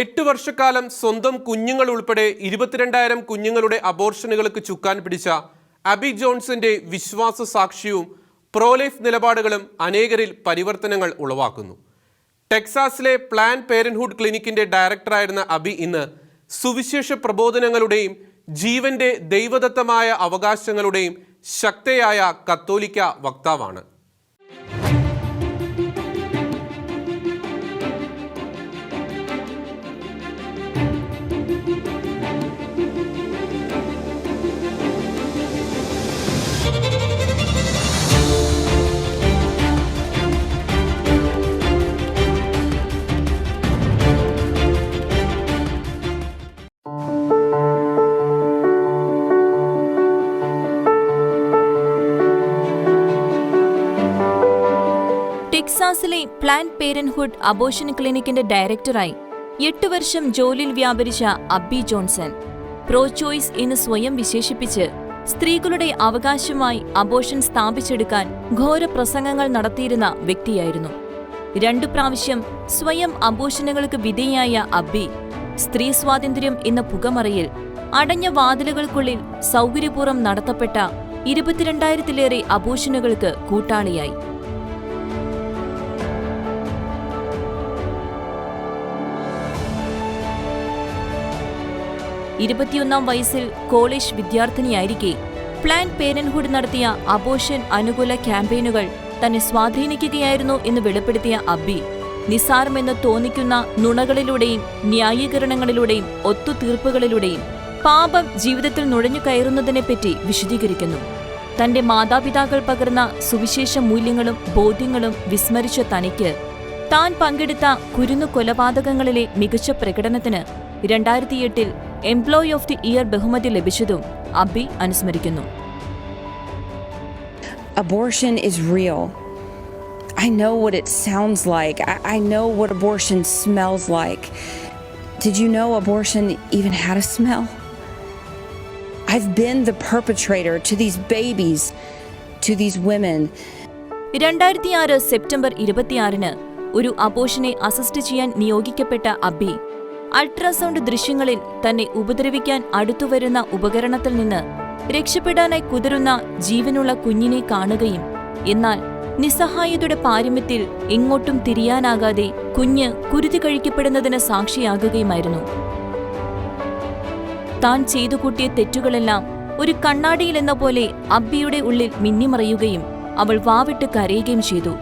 എട്ട് വർഷക്കാലം സ്വന്തം കുഞ്ഞുങ്ങൾ ഉൾപ്പെടെ ഇരുപത്തിരണ്ടായിരം കുഞ്ഞുങ്ങളുടെ അബോർഷനുകൾക്ക് ചുക്കാൻ പിടിച്ച അബി ജോൺസന്റെ വിശ്വാസ സാക്ഷ്യവും പ്രോലൈഫ് നിലപാടുകളും അനേകരിൽ പരിവർത്തനങ്ങൾ ഉളവാക്കുന്നു. ടെക്സാസിലെ പ്ലാൻ പേരൻഹുഡ് ക്ലിനിക്കിന്റെ ഡയറക്ടറായിരുന്ന അബി ഇന്ന് സുവിശേഷ പ്രബോധനങ്ങളുടെയും ജീവന്റെ ദൈവദത്തമായ അവകാശങ്ങളുടെയും ശക്തയായ കത്തോലിക്ക വക്താവാണ്. ടെക്സാസിലെ പ്ലാന്റ് പേരൻഹുഡ് അബോഷൻ ക്ലിനിക്കിന്റെ ഡയറക്ടറായി എട്ട് വർഷം ജോലിയിൽ വ്യാപരിച്ച അബ്ബി ജോൺസൺ. പ്രോ ചോയ്സ് എന്ന് സ്വയം വിശേഷിപ്പിച്ച് സ്ത്രീകളുടെ അവകാശമായി അബോഷൻ സ്ഥാപിച്ചെടുക്കാൻ ഘോര പ്രസംഗങ്ങൾ നടത്തിയിരുന്ന വ്യക്തിയായിരുന്നു. രണ്ടു പ്രാവശ്യം സ്വയം അബോഷനുകൾക്ക് വിധേയായ അബ്ബി സ്ത്രീ സ്വാതന്ത്ര്യം എന്ന പുകമറയിൽ അടഞ്ഞ വാതിലുകൾക്കുള്ളിൽ സൗകര്യപൂർവം നടത്തപ്പെട്ട ഇരുപത്തിരണ്ടായിരത്തിലേറെ അബോഷനുകൾക്ക് കൂട്ടാളിയായി. ഇരുപത്തിയൊന്നാം വയസ്സിൽ കോളേജ് വിദ്യാർത്ഥിനിയായിരിക്കെ. പ്ലാൻ പേരൻഹുഡ് നടത്തിയ അബോഷൻ അനുകൂല ക്യാമ്പയിനുകൾ തന്നെ സ്വാധീനിക്കുകയായിരുന്നു എന്ന് വെളിപ്പെടുത്തിയ അബ്ബി. നിസാരമെന്ന് തോന്നിക്കുന്ന നുണകളിലൂടെയും ന്യായീകരണങ്ങളിലൂടെയും ഒത്തുതീർപ്പുകളിലൂടെയും പാപം ജീവിതത്തിൽ നുഴഞ്ഞു കയറുന്നതിനെപ്പറ്റി വിശദീകരിക്കുന്നു. തന്റെ മാതാപിതാക്കൾ പകർന്ന സുവിശേഷ മൂല്യങ്ങളും ബോധ്യങ്ങളും വിസ്മരിച്ച തനിക്ക് താൻ പങ്കെടുത്ത കുരുന്നു കൊലപാതകങ്ങളിലെ മികച്ച പ്രകടനത്തിന് രണ്ടായിരത്തിയെട്ടിൽ എംപ്ലോയി ഓഫ് ദി ഇയർ ബഹുമതി ലഭിച്ചതും അബി അനുസ്മരിക്കുന്നു abortion is real. I know what it sounds like. I, I know what abortion smells like. Did you know abortion even had a smell? I've been the perpetrator to these babies, to these women. രണ്ടായിരത്തിയാറ് September ഇരുപത്തിയാറിന് ഒരു അബോഷനെ assist ചെയ്യാൻ നിയോഗിക്കപ്പെട്ട Abi ultrasound ദൃശ്യങ്ങളിൽ തന്നെ ഉപദ്രവിക്കാൻ അടുത്തുവരുന്ന ഉപകരണത്തിൽ നിന്ന് രക്ഷപ്പെടാനായി കുതിരുന്ന ജീവനുള്ള കുഞ്ഞിനെ കാണുകയും എന്നാൽ നിസ്സഹായതയുടെ പാരമ്യത്തിൽ എങ്ങോട്ടും തിരിയാനാകാതെ കുഞ്ഞ് കുരുതി കഴിക്കപ്പെടുന്നതിന് സാക്ഷിയാകുകയുമായിരുന്നു. താൻ ചെയ്തു കൂട്ടിയ തെറ്റുകളെല്ലാം ഒരു കണ്ണാടിയിലെന്ന പോലെ അബ്ബിയുടെ ഉള്ളിൽ മിന്നിമറയുകയും അവൾ വാവിട്ട് കരയുകയും ചെയ്തു.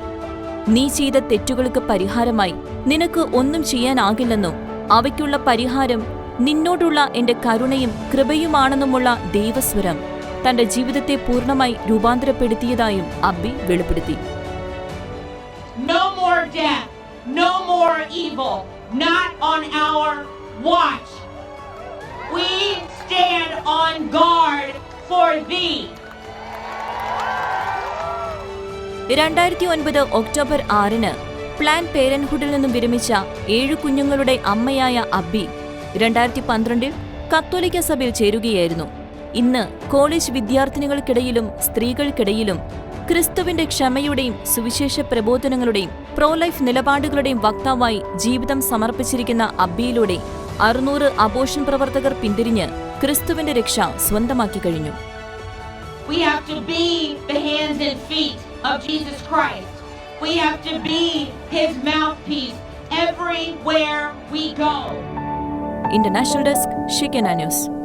നീ ചെയ്ത തെറ്റുകൾക്ക് പരിഹാരമായി നിനക്ക് ഒന്നും ചെയ്യാനാകില്ലെന്നും അവയ്ക്കുള്ള പരിഹാരം നിന്നോടുള്ള എന്റെ കരുണയും കൃപയുമാണെന്നുമുള്ള ദൈവസ്വരം തന്റെ ജീവിതത്തെ പൂർണമായി രൂപാന്തരപ്പെടുത്തിയതായും അബ്ബി വെളിപ്പെടുത്തി No more death, no more evil, not on our watch. We stand on guard for thee. രണ്ടായിരത്തി ഒൻപത് ഒക്ടോബർ ആറിന് പ്ലാൻ പേരൻഹുഡിൽ നിന്നും വിരമിച്ച ഏഴ് കുഞ്ഞുങ്ങളുടെ അമ്മയായ അബ്ബി രണ്ടായിരത്തി പന്ത്രണ്ടിൽ കത്തോലിക്ക സഭയിൽ ചേരുകയായിരുന്നു ഇന്ന് കോളേജ് വിദ്യാർത്ഥിനികൾക്കിടയിലും സ്ത്രീകൾക്കിടയിലും ക്രിസ്തുവിന്റെ ക്ഷമയുടെയും സുവിശേഷ പ്രബോധനങ്ങളുടെയും പ്രോലൈഫ് നിലപാടുകളുടെയും വക്താവായി ജീവിതം സമർപ്പിച്ചിരിക്കുന്ന അബ്ബിയിലൂടെ അറുന്നൂറ് അബോഷൻ പ്രവർത്തകർ പിന്തിരിഞ്ഞ് ക്രിസ്തുവിന്റെ രക്ഷ സ്വന്തമാക്കി കഴിഞ്ഞു We have to be the hands and feet of Jesus Christ. We have to be his mouthpiece everywhere we go. International Desk, Shikena News.